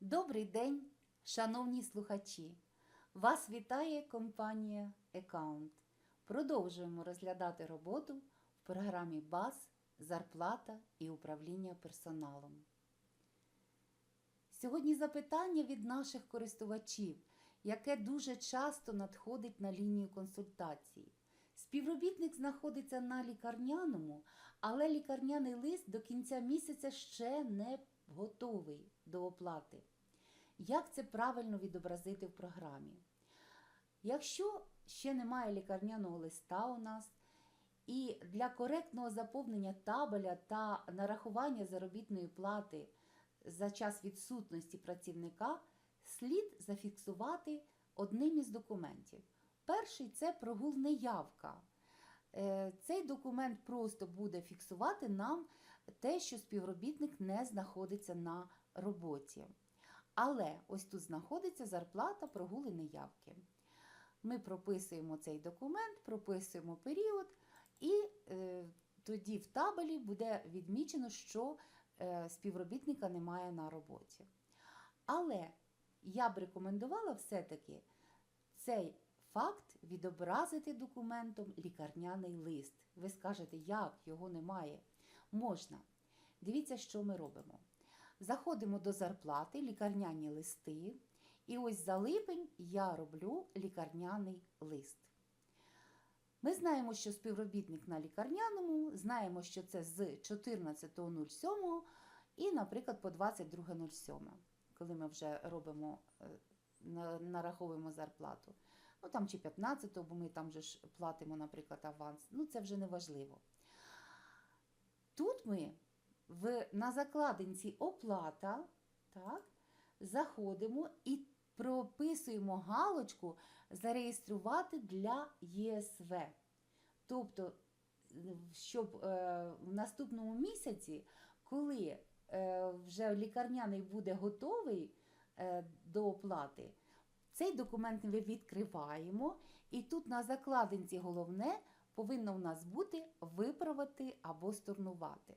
Добрий день, шановні слухачі! Вас вітає компанія Account. Продовжуємо розглядати роботу в програмі БАЗ, зарплата і управління персоналом. Сьогодні запитання від наших користувачів, яке дуже часто надходить на лінію консультації. Співробітник знаходиться на лікарняному, але лікарняний лист до кінця місяця ще не готовий до оплати. Як це правильно відобразити в програмі? Якщо ще немає лікарняного листа у нас, і для коректного заповнення табеля та нарахування заробітної плати за час відсутності працівника слід зафіксувати одним із документів. Перший це прогул неявка. Е, Цей документ просто буде фіксувати нам те, що співробітник не знаходиться на роботі. Але ось тут знаходиться зарплата прогули неявки. Ми прописуємо цей документ, прописуємо період, і е, тоді в табелі буде відмічено, що е, співробітника немає на роботі. Але я б рекомендувала все-таки цей факт відобразити документом лікарняний лист. Ви скажете, як його немає? Можна. Дивіться, що ми робимо. Заходимо до зарплати, лікарняні листи. І ось за липень я роблю лікарняний лист. Ми знаємо, що співробітник на лікарняному, знаємо, що це з 14.07 і, наприклад, по 22.07, коли ми вже робимо, е, нараховуємо зарплату. Ну там чи 15-го, бо ми там же ж платимо, наприклад, аванс. Ну, це вже не важливо. Тут ми в, на закладинці оплата так, заходимо і прописуємо галочку зареєструвати для ЄСВ. Тобто, щоб е, в наступному місяці, коли е, вже лікарняний буде готовий е, до оплати, цей документ ми відкриваємо, і тут на закладинці головне повинно в нас бути виправити або stornувати.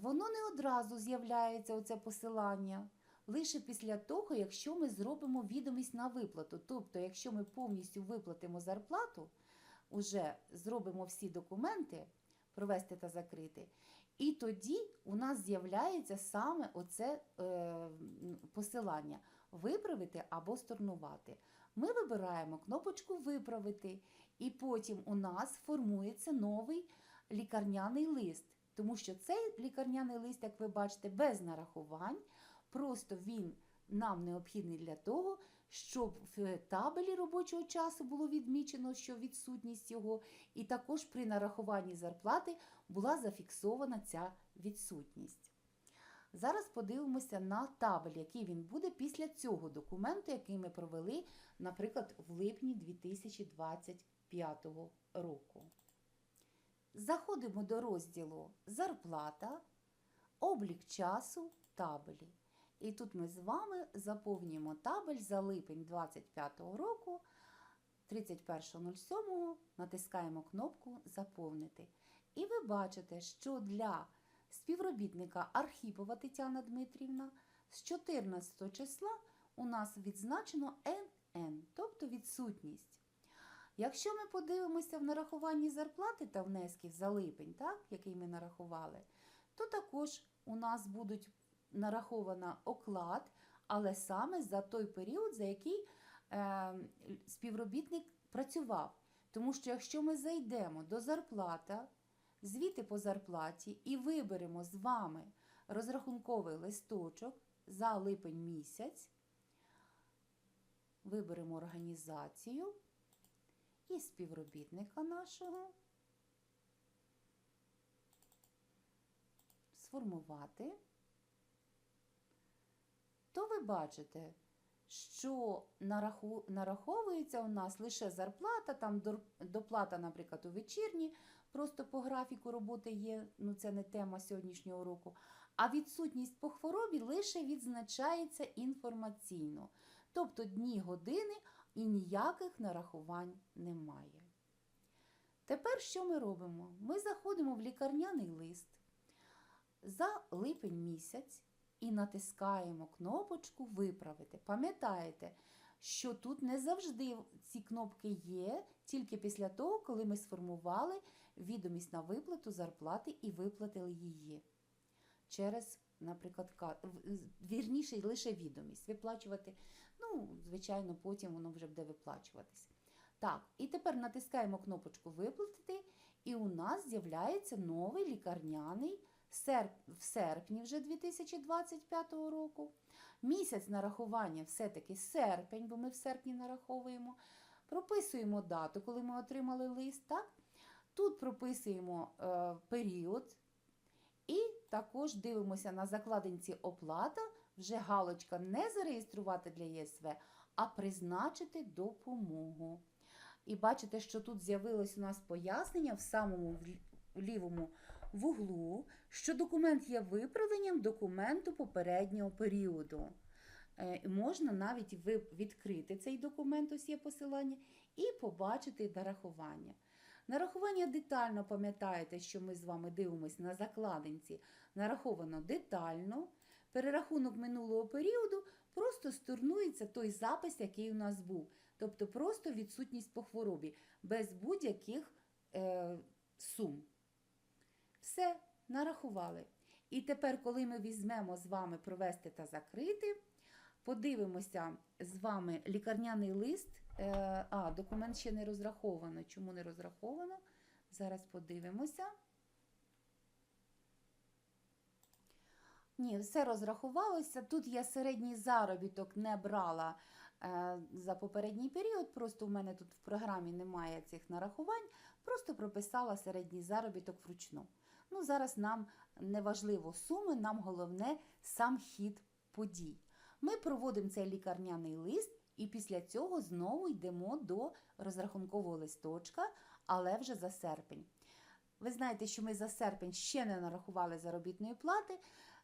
Воно не одразу з'являється оце посилання, лише після того, якщо ми зробимо відомість на виплату. Тобто, якщо ми повністю виплатимо зарплату, уже зробимо всі документи, провести та закрити, і тоді у нас з'являється саме оце е, посилання виправити або сторнувати. Ми вибираємо кнопочку Виправити, і потім у нас формується новий лікарняний лист. Тому що цей лікарняний лист, як ви бачите, без нарахувань, просто він нам необхідний для того, щоб в табелі робочого часу було відмічено, що відсутність його, і також при нарахуванні зарплати була зафіксована ця відсутність. Зараз подивимося на табель, який він буде після цього документу, який ми провели, наприклад, в липні 2025 року. Заходимо до розділу Зарплата, облік часу, табелі. І тут ми з вами заповнюємо табель за липень 2025 року, 31.07, натискаємо кнопку Заповнити. І ви бачите, що для співробітника Архіпова Тетяна Дмитрівна з 14 числа у нас відзначено НН, тобто відсутність. Якщо ми подивимося в нарахуванні зарплати та внесків за липень, так, який ми нарахували, то також у нас будуть нарахована оклад, але саме за той період, за який е, співробітник працював. Тому що якщо ми зайдемо до зарплата, звіти по зарплаті і виберемо з вами розрахунковий листочок за липень місяць, виберемо організацію і співробітника нашого, сформувати, то ви бачите, що нараховується у нас лише зарплата, там доплата, наприклад, у вечірні, просто по графіку роботи є, ну це не тема сьогоднішнього року. А відсутність по хворобі лише відзначається інформаційно. Тобто дні, години і ніяких нарахувань немає. Тепер що ми робимо? Ми заходимо в лікарняний лист за липень місяць і натискаємо кнопочку Виправити. Пам'ятаєте, що тут не завжди ці кнопки є, тільки після того, коли ми сформували відомість на виплату зарплати і виплатили її. Через, наприклад, вірніше лише відомість. Виплачувати, ну, звичайно, потім воно вже буде виплачуватись. Так, і тепер натискаємо кнопочку Виплатити, і у нас з'являється новий лікарняний. В серпні вже 2025 року. Місяць нарахування все-таки серпень, бо ми в серпні нараховуємо. Прописуємо дату, коли ми отримали лист. Так? Тут прописуємо е, період. І також дивимося на закладинці оплата, вже галочка не зареєструвати для ЄСВ, а призначити допомогу. І бачите, що тут з'явилось у нас пояснення в самому в лі- в вуглу, що документ є виправленням документу попереднього періоду. Е, Можна навіть відкрити цей документ, ось є посилання, і побачити нарахування. Нарахування детально пам'ятаєте, що ми з вами дивимося на закладинці. Нараховано детально. Перерахунок минулого періоду просто сторнується той запис, який у нас був. Тобто просто відсутність по хворобі, без будь-яких е, сум. Все, нарахували. І тепер, коли ми візьмемо з вами провести та закрити, подивимося з вами лікарняний лист. Е, а, документ ще не розраховано. Чому не розраховано? Зараз подивимося. Ні, все розрахувалося. Тут я середній заробіток не брала е, за попередній період. Просто в мене тут в програмі немає цих нарахувань. Просто прописала середній заробіток вручну. Ну, зараз нам не важливо суми, нам головне сам хід подій. Ми проводимо цей лікарняний лист і після цього знову йдемо до розрахункового листочка, але вже за серпень. Ви знаєте, що ми за серпень ще не нарахували заробітної плати,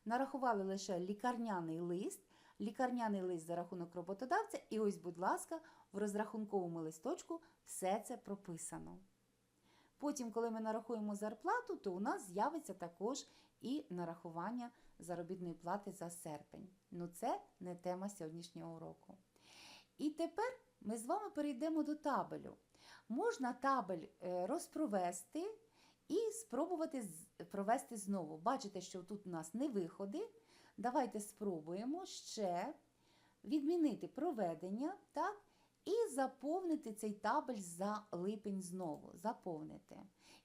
нарахували лише лікарняний лист, лікарняний лист за рахунок роботодавця, і ось, будь ласка, в розрахунковому листочку все це прописано. Потім, коли ми нарахуємо зарплату, то у нас з'явиться також і нарахування заробітної плати за серпень. Ну, це не тема сьогоднішнього уроку. І тепер ми з вами перейдемо до табелю. Можна табель е, розпровести і спробувати провести знову. Бачите, що тут у нас не виходи. Давайте спробуємо ще відмінити проведення, так? І заповнити цей табель за липень знову. Заповнити.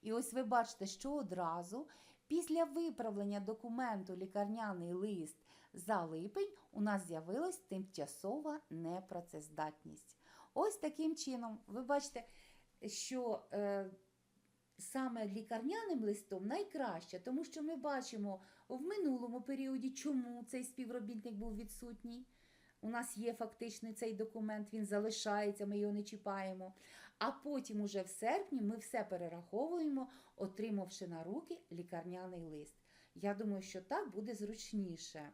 І ось ви бачите, що одразу після виправлення документу лікарняний лист за липень у нас з'явилась тимчасова непрацездатність. Ось таким чином, ви бачите, що е, саме лікарняним листом найкраще, тому що ми бачимо в минулому періоді, чому цей співробітник був відсутній. У нас є фактичний цей документ, він залишається, ми його не чіпаємо. А потім, уже в серпні, ми все перераховуємо, отримавши на руки лікарняний лист. Я думаю, що так буде зручніше.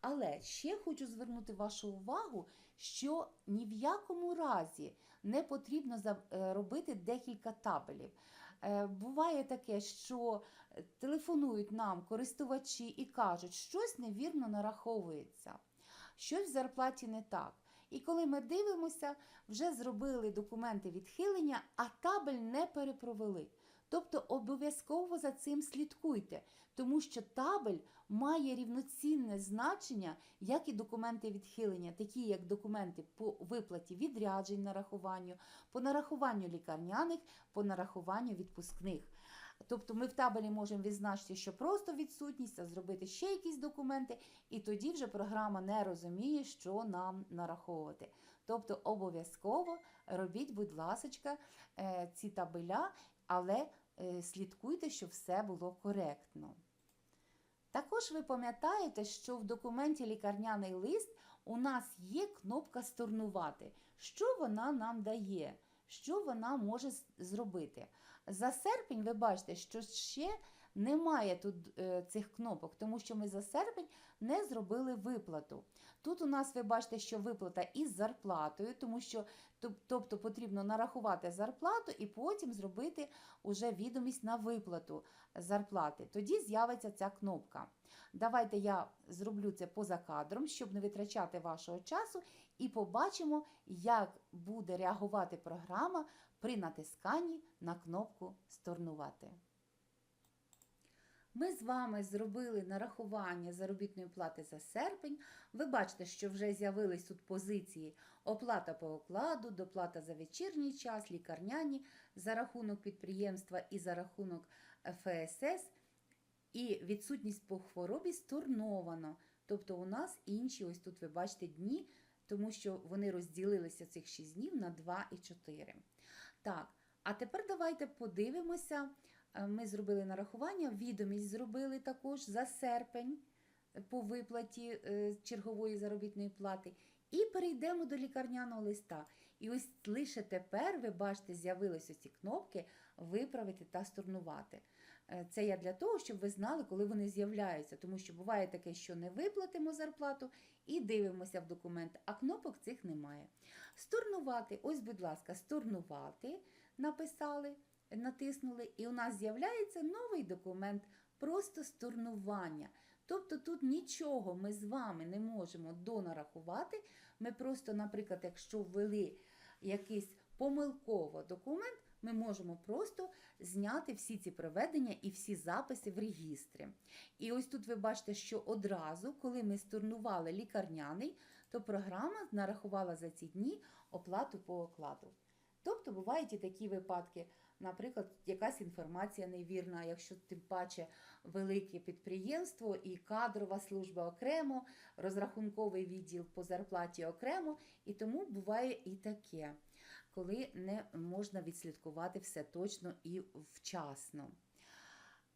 Але ще хочу звернути вашу увагу, що ні в якому разі не потрібно е, робити декілька табелів. Е, Буває таке, що телефонують нам користувачі і кажуть, що щось невірно нараховується, щось в зарплаті не так. І коли ми дивимося, вже зробили документи відхилення, а табель не перепровели. Тобто обов'язково за цим слідкуйте, тому що табель має рівноцінне значення, як і документи відхилення, такі як документи по виплаті відряджень нарахуванню, по нарахуванню лікарняних, по нарахуванню відпускних. Тобто ми в табелі можемо відзначити, що просто відсутність, а зробити ще якісь документи, і тоді вже програма не розуміє, що нам нараховувати. Тобто обов'язково робіть, будь ласка, ці табеля, але е, слідкуйте, щоб все було коректно. Також ви пам'ятаєте, що в документі лікарняний лист у нас є кнопка Сторнувати. Що вона нам дає? Що вона може зробити? За серпень ви бачите, що ще немає тут е, цих кнопок, тому що ми за серпень не зробили виплату. Тут у нас ви бачите, що виплата із зарплатою, тому що тобто потрібно нарахувати зарплату і потім зробити уже відомість на виплату зарплати. Тоді з'явиться ця кнопка. Давайте я зроблю це поза кадром, щоб не витрачати вашого часу, і побачимо, як буде реагувати програма при натисканні на кнопку Сторнувати. Ми з вами зробили нарахування заробітної плати за серпень. Ви бачите, що вже з'явились тут позиції оплата по окладу, доплата за вечірній час, лікарняні за рахунок підприємства і за рахунок ФСС. І відсутність по хворобі сторновано. Тобто у нас інші, ось тут ви бачите дні, тому що вони розділилися цих 6 днів на 2 і 4. Так, а тепер давайте подивимося. Е, Ми зробили нарахування, відомість зробили також за серпень е, по виплаті е, чергової заробітної плати. І перейдемо до лікарняного листа. І ось лише тепер ви бачите, з'явилися ці кнопки виправити та сторнувати. Е, Це я для того, щоб ви знали, коли вони з'являються, тому що буває таке, що не виплатимо зарплату і дивимося в документ, а кнопок цих немає. Сторнувати, ось, будь ласка, сторнувати написали, натиснули, і у нас з'являється новий документ, просто сторнування. Тобто тут нічого ми з вами не можемо донарахувати. Ми просто, наприклад, якщо ввели якийсь помилково документ, ми можемо просто зняти всі ці проведення і всі записи в регістрі. І ось тут ви бачите, що одразу, коли ми сторнували лікарняний, то програма нарахувала за ці дні оплату по окладу. Тобто бувають і такі випадки, наприклад, якась інформація невірна, якщо тим паче велике підприємство і кадрова служба окремо, розрахунковий відділ по зарплаті окремо, і тому буває і таке, коли не можна відслідкувати все точно і вчасно.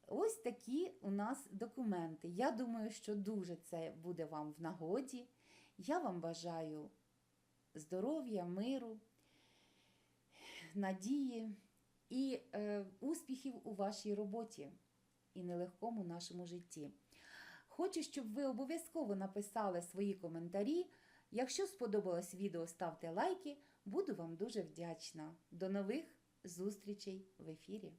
Ось такі у нас документи. Я думаю, що дуже це буде вам в нагоді. Я вам бажаю здоров'я, миру, надії і е, успіхів у вашій роботі і нелегкому нашому житті. Хочу, щоб ви обов'язково написали свої коментарі. Якщо сподобалось відео, ставте лайки. Буду вам дуже вдячна. До нових зустрічей в ефірі.